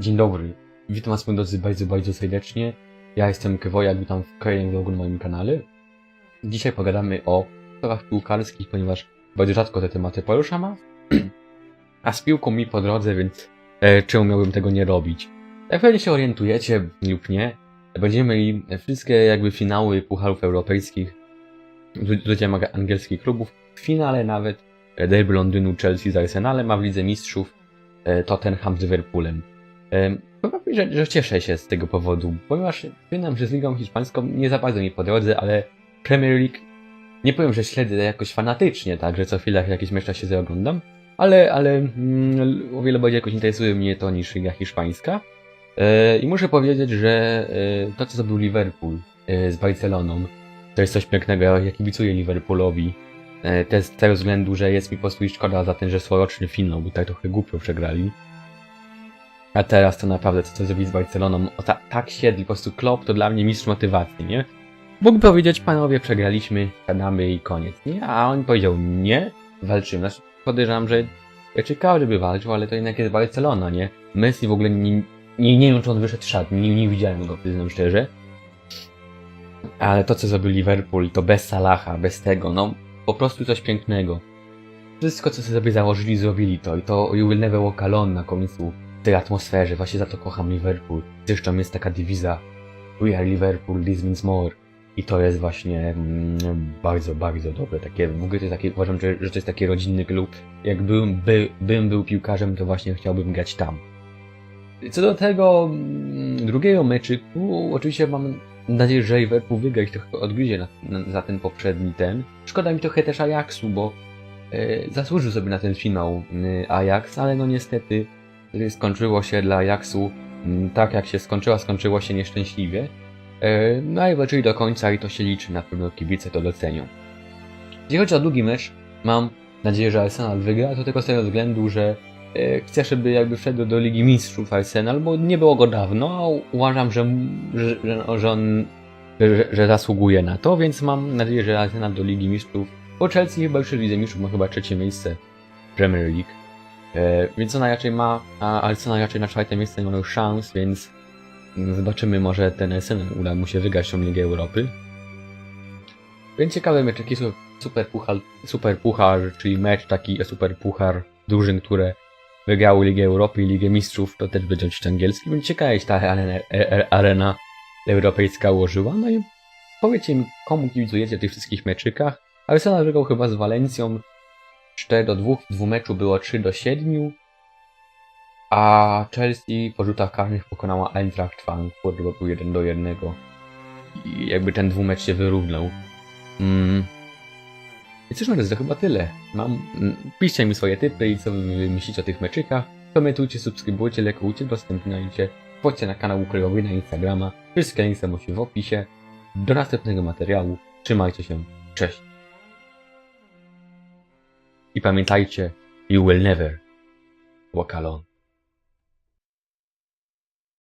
Dzień dobry, witam was moi drodzy bardzo, bardzo serdecznie. Ja jestem Kwojak, witam w kolejnym vlogu na moim kanale. Dzisiaj pogadamy o sportach piłkarskich, ponieważ bardzo rzadko te tematy poruszam, a z piłką mi po drodze, więc e, czemu miałbym tego nie robić? Jak pewnie się orientujecie lub nie, będziemy mieli wszystkie jakby finały pucharów europejskich z udziałem angielskich klubów. W finale nawet e, derby Londynu Chelsea z Arsenalem, a w Lidze Mistrzów e, Tottenham z Liverpoolem. Powiem wam, że, cieszę się z tego powodu, ponieważ przyznam, że z Ligą Hiszpańską nie za bardzo mi po drodze, ale Premier League nie powiem, że śledzę jakoś fanatycznie, tak, że co chwilę jakieś mecze się oglądam, ale, ale mm, o wiele bardziej jakoś interesuje mnie to niż Liga Hiszpańska. E, I muszę powiedzieć, że e, to co zrobił Liverpool e, z Barceloną, to jest coś pięknego, ja kibicuję Liverpoolowi. Też z tego względu, że jest mi po prostu szkoda za ten, że sworoczny finał, bo tak trochę głupio przegrali. A teraz to naprawdę, co to zrobić z Barceloną, o ta, tak siedli, po prostu Klopp to dla mnie mistrz motywacji, nie? Mógłby powiedzieć, panowie, przegraliśmy, gadamy i koniec, nie? A on powiedział, nie, walczymy. Znaczy, podejrzewam, że ja ciekawe, żeby walczył, ale to jednak jest Barcelona, nie? Messi w ogóle nie, nie, nie wiem, czy on wyszedł z szat, nie, nie widziałem go, przyznam szczerze. Ale to, co zrobił Liverpool, to bez Salaha, bez tego, no, po prostu coś pięknego. Wszystko, co sobie założyli, zrobili to i to You Will Never Walk Alone na końcu tej atmosferze, właśnie za to kocham Liverpool. Zresztą jest taka dywiza We are Liverpool, this means more. I to jest właśnie mm, bardzo, bardzo dobre. Takie, w ogóle to jest takie, uważam, że, że to jest taki rodzinny klub. Jak bym, by, bym był piłkarzem, to właśnie chciałbym grać tam. Co do tego mm, drugiego meczyku, oczywiście mam nadzieję, że Liverpool wygra i trochę odgryzie na, na, za ten poprzedni ten. Szkoda mi trochę też Ajaxu, bo e, zasłużył sobie na ten finał e, Ajax, ale no niestety skończyło się dla Ajaxu mm, tak jak się skończyło, skończyło się nieszczęśliwie. E, no i walczyli do końca i to się liczy, na pewno kibice to docenią. Jeśli chodzi o drugi mecz, mam nadzieję, że Arsenal wygra, to tylko z tego względu, że e, chcę, żeby jakby wszedł do Ligi Mistrzów Arsenal, bo nie było go dawno, a uważam, że, że, że, on że, że zasługuje na to, więc mam nadzieję, że Arsenal do Ligi Mistrzów, bo Chelsea chyba już w Lidze Mistrzów ma chyba trzecie miejsce Premier League, więc ona raczej ma, a Arsenal raczej na czwarte miejsce nie ma już szans, więc zobaczymy, może ten Arsenal uda mu się wygrać tą Ligę Europy. Więc ciekawe meczeki, su- super puchar, super puchar, czyli mecz taki super puchar drużyn, które wygrały Ligę Europy i Ligę Mistrzów, to też będzie oczywiście angielski, więc ciekawa jest ta arena, e- e- arena europejska ułożyła. No i powiedzcie mi, komu kibicujecie w tych wszystkich meczykach. Arsenal wygrał chyba z Walencją 4 do 2, w dwumeczu było 3 do 7, a Chelsea po rzutach karnych pokonała Eintracht Frankfurt, bo był 1 do 1. I jakby ten dwumecz się wyrównał. Mm. I cóż, to chyba tyle. Mam, piszcie mi swoje typy i co wy myślicie o tych meczykach. Komentujcie, subskrybujcie, lekujcie, udostępniajcie. Wchodźcie na kanał Ukryjowy na Instagrama. Wszystkie linki są w opisie. Do następnego materiału. Trzymajcie się. Cześć. I pamiętajcie, you will never walk alone.